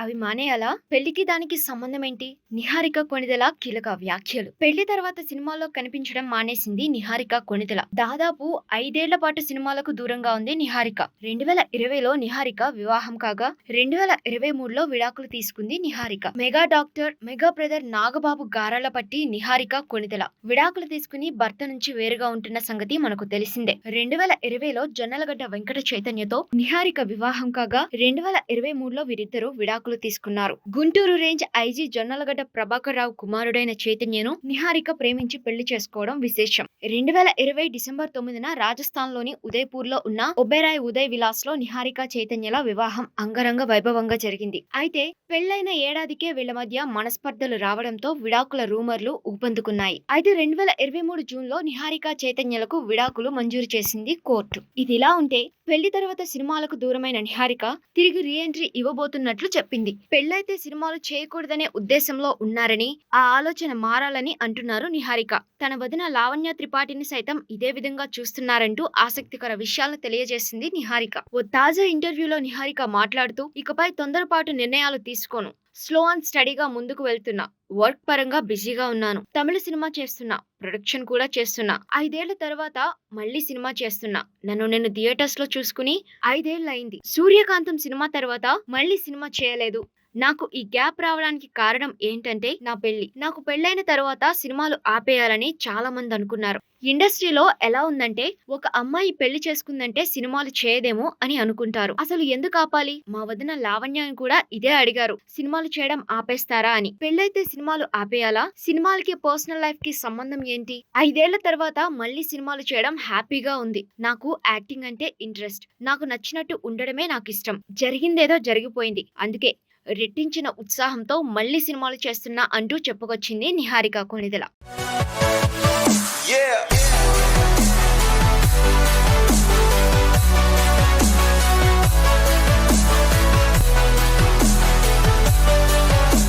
అవి మానేయాలా? పెళ్ళికి దానికి సంబంధం ఏంటి నిహారిక కొణిదెల కీలక వ్యాఖ్యలు. పెళ్ళి తర్వాత సినిమాల్లో కనిపించడం మానేసింది నిహారిక కొణిదెల దాదాపు ఐదేళ్ళ పాటు సినిమాలకు దూరంగా ఉంది నిహారిక. రెండు వేల ఇరవైలో నిహారిక వివాహం కాగా రెండు వేల ఇరవై మూడులో విడాకులు తీసుకుంది Niharika. Mega doctor mega brother Nagababu గారాల పట్టి నిహారిక కొణిదెల విడాకులు తీసుకుని భర్త నుంచి వేరుగా ఉంటున్న సంగతి మనకు తెలిసిందే. రెండు వేల ఇరవైలో జొన్నలగడ్డ వెంకట చైతన్యతో నిహారిక వివాహం కాగా రెండు వేల ఇరవై మూడులో వీరిద్దరూ విడాకులు తీసుకున్నారు. గుంటూరు రేంజ్ ఐజీ జొన్నలగడ్డ ప్రభాకర్ రావు కుమారుడైన చైతన్యను నిహారిక ప్రేమించి పెళ్ళి చేసుకోవడం విశేషం. రెండు వేల ఇరవై డిసెంబర్ తొమ్మిదిన రాజస్థాన్లోని ఉదయపూర్లో ఉన్న ఒబెరాయ్ ఉదయ్ విలాస్లో నిహారిక చైతన్యల వివాహం అంగరంగ వైభవంగా జరిగింది. అయితే పెళ్ళైన ఏడాదికే వీళ్ళ మధ్య మనస్పర్ధలు రావడంతో విడాకుల రూమర్లు ఊపందుకున్నాయి. అయితే రెండు వేల ఇరవై మూడు జూన్లో నిహారిక చైతన్యలకు విడాకులు మంజూరు చేసింది కోర్టు. ఇదిలా ఉంటే పెళ్ళి తర్వాత సినిమాలకు దూరమైన నిహారిక తిరిగి రీఎంట్రీ ఇవ్వబోతున్నట్లు చెప్పింది. పెళ్ళైతే సినిమాలు చేయకూడదనే ఉద్దేశంలో ఉన్నారని ఆ ఆలోచన మారాలని అంటున్నారు నిహారిక. తన వదిన లావణ్య త్రిపాఠిని సైతం ఇదే విధంగా చూస్తున్నారంటూ ఆసక్తికర విషయాలను తెలియజేసింది నిహారిక. ఓ తాజా ఇంటర్వ్యూలో నిహారిక మాట్లాడుతూ ఇకపై తొందరపాటు నిర్ణయాలు తీసుకోను. స్లో అండ్ స్టడీగా ముందుకు వెళ్తున్నా వర్క్ పరంగా బిజీగా ఉన్నాను. తమిళ సినిమా చేస్తున్నా ప్రొడక్షన్ కూడా చేస్తున్నా. ఐదేళ్ళ తర్వాత మళ్ళీ సినిమా చేస్తున్నా. నన్ను నేను థియేటర్స్లో చూసుకుని ఐదేళ్ళయింది. సూర్యకాంతం సినిమా తర్వాత మళ్ళీ సినిమా చేయలేదు. నాకు ఈ గ్యాప్ రావడానికి కారణం ఏంటంటే నా పెళ్ళి నాకు పెళ్ళైన తర్వాత సినిమాలు ఆపేయాలని చాలా మంది అనుకున్నారు. ఇండస్ట్రీలో ఎలా ఉందంటే ఒక అమ్మాయి పెళ్ళి చేసుకుందంటే సినిమాలు చేయదేమో అని అనుకుంటారు. అసలు ఎందుకు ఆపాలి? మా వదిన లావణ్య కూడా ఇదే అడిగారు. సినిమాలు చేయడం ఆపేస్తారా అని. పెళ్ళైతే సినిమాలు ఆపేయాలా? సినిమాలకి పర్సనల్ లైఫ్కి సంబంధం ఏంటి? ఐదేళ్ళ తర్వాత మళ్ళీ సినిమాలు చేయడం హ్యాపీగా ఉంది. నాకు యాక్టింగ్ అంటే ఇంట్రెస్ట్. నాకు నచ్చినట్టు ఉండడమే నాకు ఇష్టం జరిగిందేదో జరిగిపోయింది. అందుకే రెట్టించిన ఉత్సాహంతో మళ్ళీ సినిమాలు చేస్తున్నా అంటూ చెప్పుకొచ్చింది నిహారిక కొణిదెల Yeah.